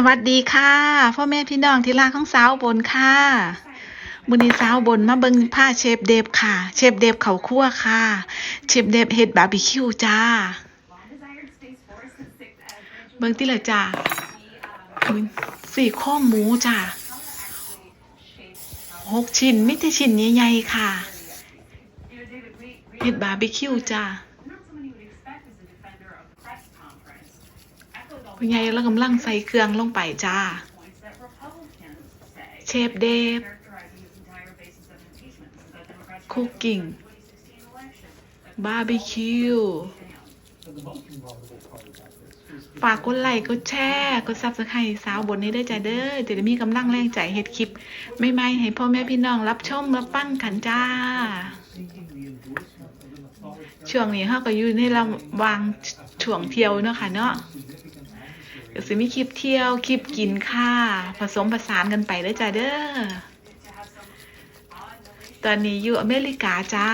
สวัสดีค่ะพ่อแม่พี่น้องที่รักของ สาวบนค่ะมือนี้สาวบนมาเบิงผ้าเชฟ เดบค่ะ เชฟเดบเขาคั่วค่ะ เชฟ เดบเห็ดบาร์บีคิว จ้าเบิงที่ละจ้าสี่ข้อหมู จ้าหกชิ้นมิตรชิ้นใหญ่ๆค่ะเห็ดบาร์บีคิว จ้าพูอใหญ่แล้วกำลังใส่เครื่องลงไปจ้า เชฟเดฟคุกกิ้งบาร์บีคิวฝากกดไลค์กดแชร์กดซับสไครต์สาวบนนี้ได้ใจ้เด้อจะได้มีกำลังแรงใจเฮ็ดคลิป ไม่ไม่ให้พ่อแม่พี่น้องรับชมรับปั้งขันจ้า ช่วงนี้เขาก็อยู่ในระวาง ช่วงเที่ยวเนาะค่ะเนาะก็สิมีคลิปเที่ยว คลิปกินค่ะ ผสมผสานกันไปเลยจ้าเด้อ ตอนนี้อยู่อเมริกาจ้า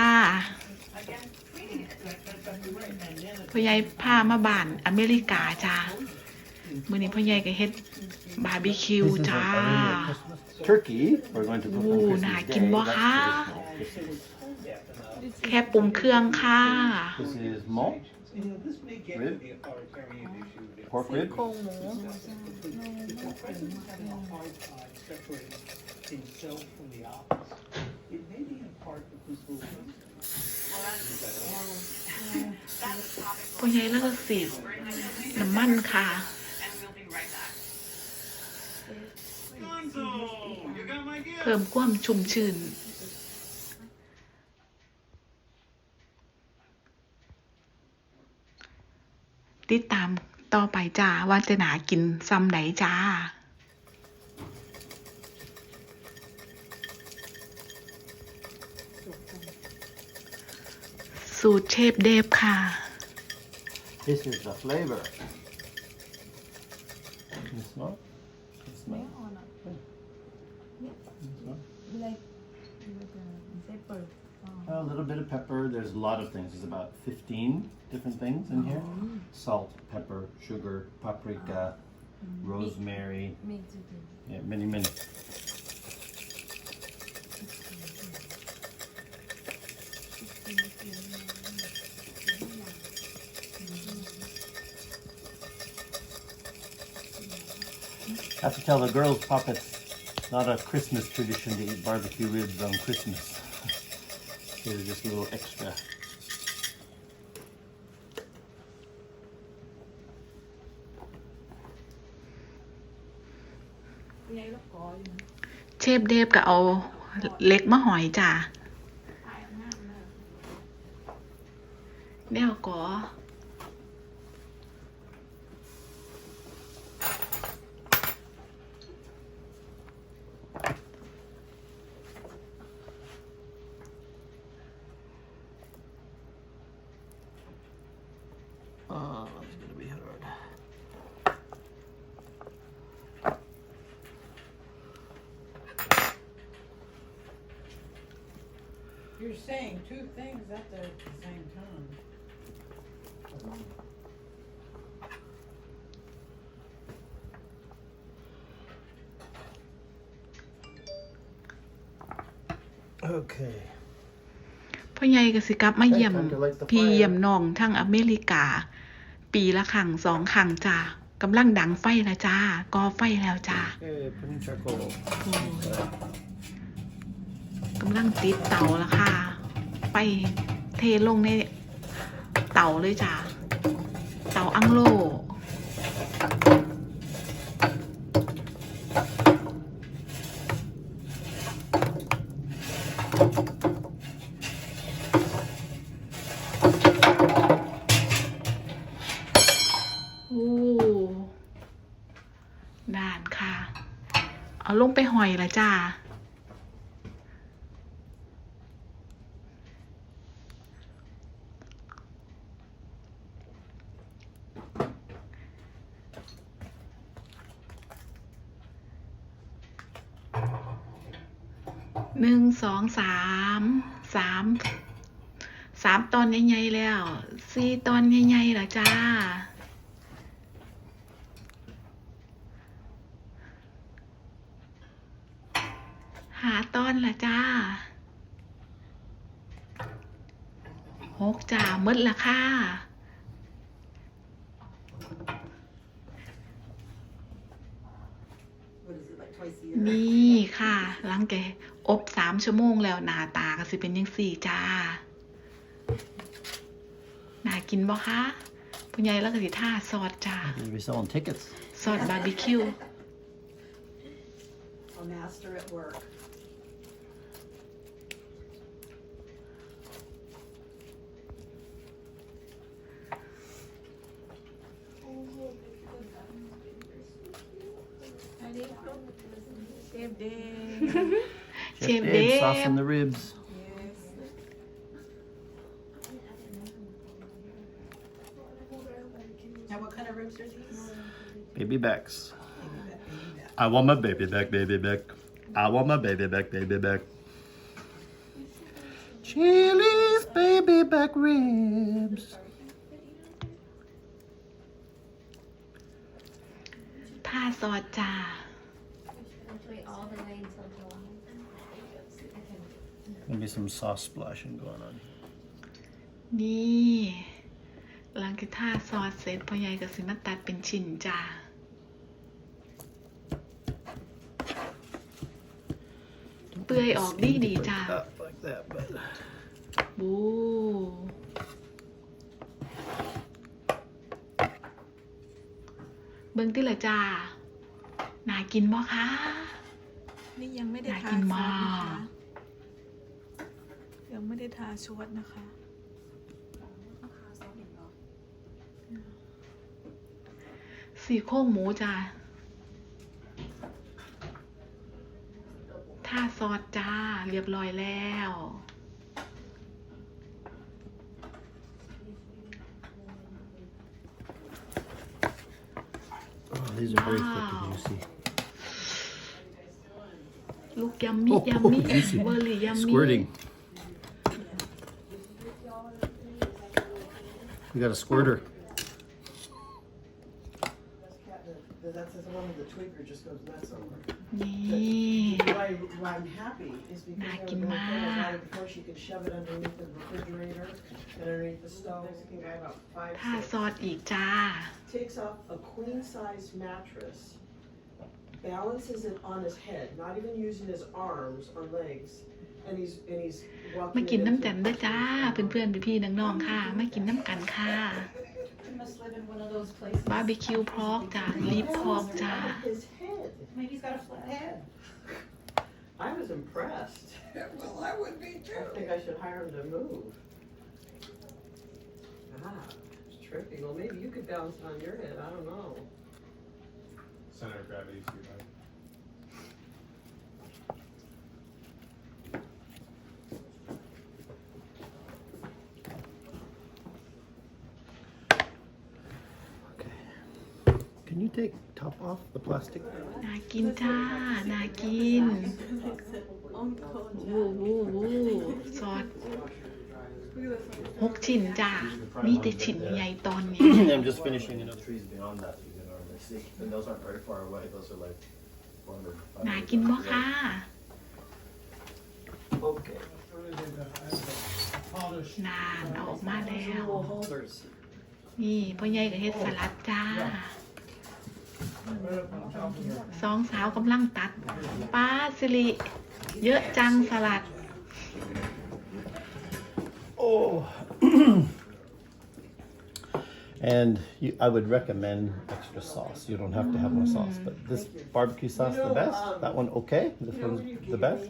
พ่อใหญ่พามาบ้านอเมริกาจ้าเมื่อนี้พ่อใหญ่ก็เฮ็ดบาร์บีคิวจ้าโอ้น่ากินบ่ค่ n แค่ปรุงเครื่องค่ะ Pork rib? ปุยงเลิกสีน้ำมันค่ะ เพิ่มความชุ่มชื่นติดตามต่อไปจ้า ว่าจะหนากินซำไหนจ้า สูตรเชฟเดฟค่ะ This is the flavor things. There's about 15 different things in here oh. salt, pepper, sugar, paprika, ah. rosemary. Yeah, many, many. I have to tell the girls, Pop, it's not a Christmas tradition to eat barbecue ribs on Christmas. they just a little extra. ชฟเดฟก็เอาเล็กมะหอยจ้าเดี๋ยวก็ You're saying two things at the same time. Okay. พ่อใหญ่ก็สิกลับมาเยี่ยมพี่เยี่ยมน้องทั้งอเมริกาปีละครั้งสองครั้งจ้ากำลังดังไฟแล้วจ้าก็ไฟแล้วจ้า Okay, กำลังติดเตาแล้วค่ะ ไปเทลงในเตาเลยจ้ะเตาอังโลโอ้ด่านค่ะ เอาลงไปหอยละจ้าหนึ่งสองสามสาม สามตอนใหญ่ ๆ แล้ว สี่ตอนใหญ่ๆเหรอจ้า หาตอนละจ้าหกจ้ามืดละค่ะนีค่ะหลังแกอบสามชั่วโมงแล้วหน้าตาก็สิเป็นยังสี่จ้าน่ากินบ่คะผู้ใหญ่แล้วก็สิท่าซอดจ้าซอดบาร์บีคิว master at work. Chef Deb. Chef, Chef Deb, soften the ribs. Now, what kind of ribs are these? Baby backs. I want my baby back, baby back. I want my baby back, baby back. Chili's baby back ribs. Pie Gonna be some sauce s p l a s h i n นี่หลังจากท่าซอสเสร็จพ่อยายก็สิมาตัดเป็นชิ้นจ้าเปื่อยออกดีดีจ้าบูเบิ้งติละจ้าน่ากินบ่คะนี่ยังไม่ได้ทานนมซอสนะคะยังไม่ได้ทาชวดนะคะสี่โค้งหมูจ้าทาซอสจ้าเรียบร้อยแล้ว ลูกยัมมี่ยัมมี่เบอร์ลี่ยัมมี่ We got a squirter. That's the one with the tweaker just goes nuts over. Why, why I'm happy is because I can buy it before she could shove it underneath the refrigerator and underneath the stove. I think I have takes off a queen sized mattress, balances it on his head, not even using his arms or legs, มากินน้ำกันด้วยจ้าเพื่อนเพื่อนพี่พี่น้องน้องค่ะมากินน้ำกันค่ะบาร์บีคิวพรอกจ้ารีปพรอกจ้าเซ็นเตอร์กราฟิตี้ใช่ไหม Can you take top off the plastic? น่ากินจ้าน่ากินวูวูวูซอสหกชิ้นจ้านี่แต่ชิ้นใหญ่ตอนนี้ I'm just finishing a n o t h e trees beyond that you can already see. And those aren't very far away. Those are like น่ากินบ่ค่ะ Okay. นานอออกมาแล้วนี่พ่อใหญ่ก็เฮ็ดสลัดจ้าสองสาวกำลังตัดป้าสิริเยอะจังสลัดโอ้ and you, I would recommend extra sauce. You don't have to have more sauce, but this barbecue sauce the best. That one okay. This one's the best.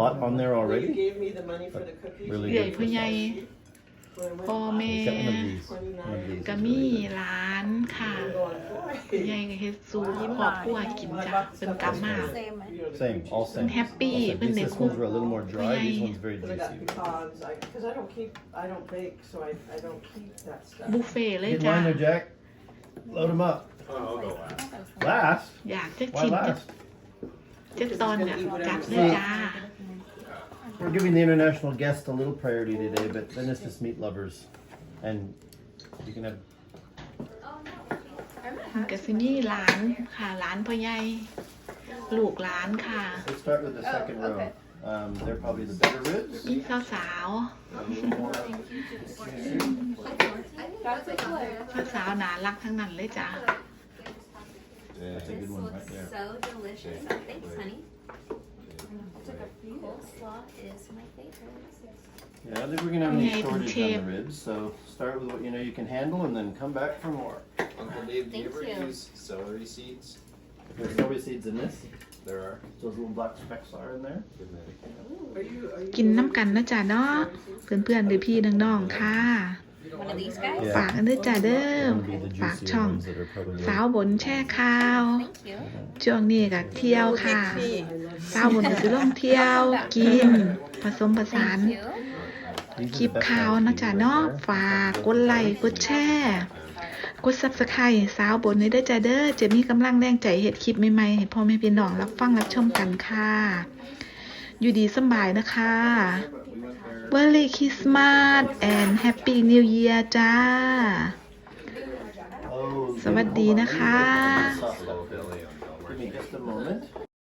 Lot on there already. You gave me the money for the cookies. Really good. For sauce. พ่อแม่กะมีร้านค่ะยัยเฮซูขอบคุณกินจ้ะเป็นกามาเป็นแฮปปี้เป็นเด็กคุกยายบุฟเฟ่เลยจ้ะอยากจะชิมจะตอนเนี่ยจัดเลยจ้า We're giving the international guest a little priority today, but then it's just meat lovers. And you can have ก็สินี่หลานค่ะหลานพ่อใหญ่ลูกหลานค่ะ Let's start with the second oh, row. Um, they're probably the better ribs. นี่สาวๆ A little more That's a good one right there. So delicious. Thanks, honey. y e a h I think we're gonna have any shortage on the ribs, so start with what you know you can handle and then come back for more. Uncle Dave, do you ever u s e celery seeds? There's no seeds in this, There are. those little black specks are in there. Good night. กินน้ำกันนะจ๊ะเนาะเพื่อนๆหรือพี่น้องๆค่ะฝากกันด้วยจ้าเด้อฝากช่อง สาวบนแช่ข้าว ช่วงนี้ก็เที่ยวค่ะสาวบนก็ร่ลงเที่ยว กิน ผสมผสาน คลิปข่าวนะจ๊ะเนาะ ฝากกดไลค์กดแชร์กดซับสไครต์สาวบนนี้ได้จ้าเด้อจะมีกำลังแรงใจเห็ดคลิปใหม่ๆให้พ่อแม่พี่น้องรับฟังรับชมกันค่ะ อยู่ดีสบายนะคะเบอร์ลี่คริสต์มาสแอนแฮปปี้นิวเยียร์จ้าสวัสดีนะคะ